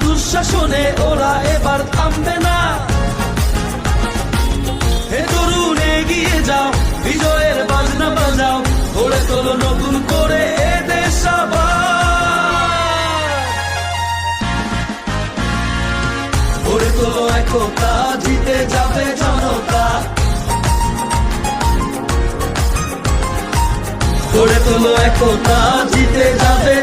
দুঃশাসনে ওরা এবার থামবে না হে তরুণ, এগিয়ে যাও, বিজয়ের বাজনা বাজাও, গড়ে তোলো নতুন করে এ। গড়ে তোলো একতা, জিতে যাবে জনতা গড়ে তোলো একতা, জিতে যাবে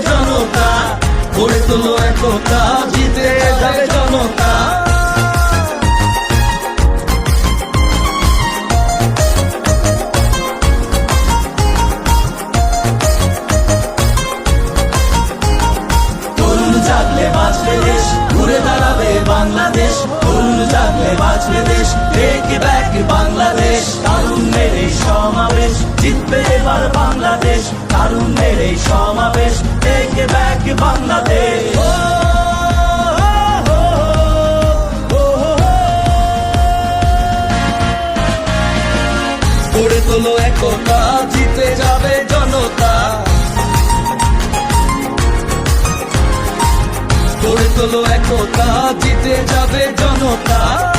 বাংলাদেশ তরুণ জাগলে বাঁচবে দেশ টেকে ব্যাক বাংলাদেশ তারুণ্যের এই সমাবেশ, জিতবে এবার বাংলাদেশ তারুণ্যের এই সমাবেশ টেকে ব্যাক বাংলাদেশ। গড়ে তোলো একতা তোলো একতা জিতে যাবে জনতা।